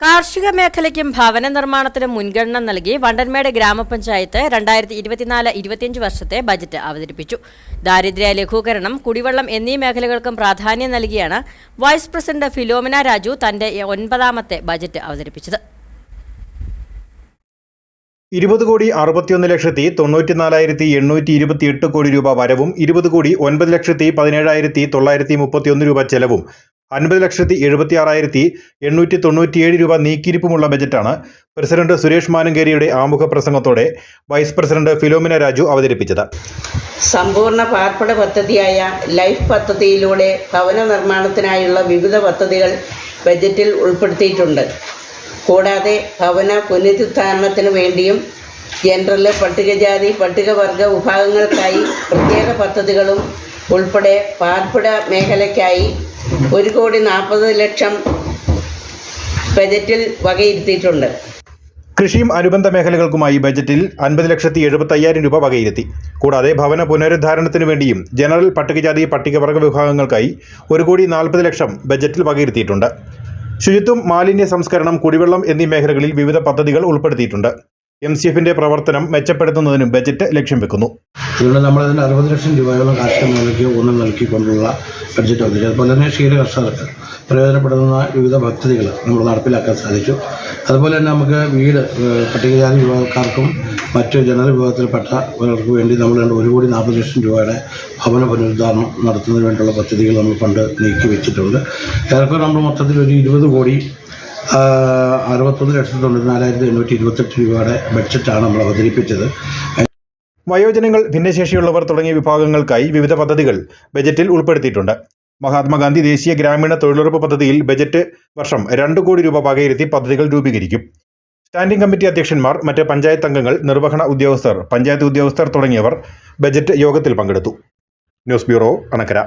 കാർഷിക മേഖലയ്ക്കും ഭവന നിർമ്മാണത്തിനും മുൻഗണന നൽകി വണ്ടൻമേട് ഗ്രാമപഞ്ചായത്ത് രണ്ടായിരത്തി ഇരുപത്തിനാല് ഇരുപത്തിയഞ്ച് വർഷത്തെ ബജറ്റ് അവതരിപ്പിച്ചു. ദാരിദ്ര്യ ലഘൂകരണം കുടിവെള്ളം എന്നീ മേഖലകൾക്കും പ്രാധാന്യം നൽകിയാണ് വൈസ് പ്രസിഡന്റ് ഫിലോമിന രാജു തന്റെ ഒൻപതാമത്തെ ബജറ്റ് അവതരിപ്പിച്ചത്. ഇരുപത് കോടി അറുപത്തിയൊന്ന് ലക്ഷത്തി തൊണ്ണൂറ്റിനാലായിരത്തി എണ്ണൂറ്റി ഇരുപത്തി എട്ട് കോടി രൂപ വരവും ഇരുപത് കോടി ഒൻപത് ലക്ഷത്തി പതിനേഴായിരത്തി തൊള്ളായിരത്തി മുപ്പത്തിയൊന്ന് രൂപ ചെലവും അൻപത് ലക്ഷത്തി എഴുപത്തി ആറായിരത്തി എണ്ണൂറ്റി തൊണ്ണൂറ്റിയേഴ് രൂപ നീക്കിയിരിപ്പുമുള്ള ബജറ്റാണ് പ്രസിഡന്റ് സുരേഷ് മാനങ്കേരിയുടെ ആമുഖ പ്രസംഗത്തോടെ വൈസ് പ്രസിഡന്റ് ഫിലോമിന രാജു അവതരിപ്പിച്ചത്. സമ്പൂർണ പാർപ്പിട പദ്ധതിയായ ലൈഫ് പദ്ധതിയിലൂടെ ഭവന നിർമ്മാണത്തിനായുള്ള വിവിധ പദ്ധതികൾ ബജറ്റിൽ ഉൾപ്പെടുത്തിയിട്ടുണ്ട്. കൂടാതെ ഭവന പുനരുദ്ധാരണത്തിന് വേണ്ടിയും ജനറൽ പട്ടികജാതി പട്ടികവർഗ വിഭാഗങ്ങൾക്കായി പ്രത്യേക പദ്ധതികളും ഉൾപ്പെടെ പാർപ്പിട മേഖലയ്ക്കായി ഒരു കോടി നാൽപ്പത് ലക്ഷം ബജറ്റിൽ വകയിരുത്തിയിട്ടുണ്ട്. കൃഷിയും അനുബന്ധ മേഖലകൾക്കുമായി ബജറ്റിൽ അൻപത് ലക്ഷത്തി എഴുപത്തി അയ്യായിരം രൂപ വകയിരുത്തി. കൂടാതെ ഭവന പുനരുദ്ധാരണത്തിനു വേണ്ടിയും ജനറൽ പട്ടികജാതി പട്ടികവർഗ വിഭാഗങ്ങൾക്കായി ഒരു കോടി നാൽപ്പത് ലക്ഷം ബജറ്റിൽ വകയിരുത്തിയിട്ടുണ്ട്. ശുചിത്വം മാലിന്യ സംസ്കരണം കുടിവെള്ളം എന്നീ മേഖലകളിൽ വിവിധ പദ്ധതികൾ ഉൾപ്പെടുത്തിയിട്ടുണ്ട്. എം സി എഫിന്റെ പ്രവർത്തനം മെച്ചപ്പെടുത്തുന്നതിനും ബജറ്റ് ലക്ഷ്യം വെക്കുന്നു. ഇവിടെ നമ്മൾ അതിന് അറുപത് ലക്ഷം രൂപയോളം കാർഷിക മേഖലയ്ക്ക് ഊന്നൽ നൽകിക്കൊണ്ടുള്ള ബഡ്ജറ്റ് വന്നിരിക്കും അതുപോലെ തന്നെ ക്ഷീര കർഷകർക്ക് പ്രയോജനപ്പെടുന്ന വിവിധ പദ്ധതികൾ നമ്മൾ നടപ്പിലാക്കാൻ സാധിച്ചു. അതുപോലെ തന്നെ നമുക്ക് വീട് പട്ടികജാതി വിഭാഗക്കാർക്കും മറ്റ് ജനറൽ വിഭാഗത്തിൽപ്പെട്ടവർക്ക് വേണ്ടി നമ്മൾ ഒരു കോടി നാൽപ്പത് ലക്ഷം രൂപയുടെ ഭവന പുനരുദ്ധാരണം നടത്തുന്നതിന് വേണ്ടിയുള്ള പദ്ധതികൾ നമ്മൾ പണ്ട് നീക്കി വെച്ചിട്ടുണ്ട്. ഏറെക്കുറെ നമ്മൾ മൊത്തത്തിൽ ഒരു ഇരുപത് കോടി അറുപത്തൊന്ന് ലക്ഷത്തി തൊണ്ണൂറ്റിനാലായിരത്തി എണ്ണൂറ്റി ഇരുപത്തെട്ട് രൂപയുടെ ബഡ്ജറ്റാണ് നമ്മൾ അവതരിപ്പിച്ചത്. വയോജനങ്ങൾ ഭിന്നശേഷിയുള്ളവർ തുടങ്ങിയ വിഭാഗങ്ങൾക്കായി വിവിധ പദ്ധതികൾ ബജറ്റിൽ ഉൾപ്പെടുത്തിയിട്ടുണ്ട്. മഹാത്മാഗാന്ധി ദേശീയ ഗ്രാമീണ തൊഴിലുറപ്പ് പദ്ധതിയിൽ ബജറ്റ് വർഷം രണ്ട് കോടി രൂപ വകയിരുത്തി പദ്ധതികൾ രൂപീകരിക്കും. സ്റ്റാൻഡിംഗ് കമ്മിറ്റി അധ്യക്ഷന്മാർ മറ്റ് പഞ്ചായത്ത് അംഗങ്ങൾ നിർവഹണ ഉദ്യോഗസ്ഥർ പഞ്ചായത്ത് ഉദ്യോഗസ്ഥർ തുടങ്ങിയവർ ബജറ്റ് യോഗത്തിൽ പങ്കെടുത്തു. News bureau Anakkara.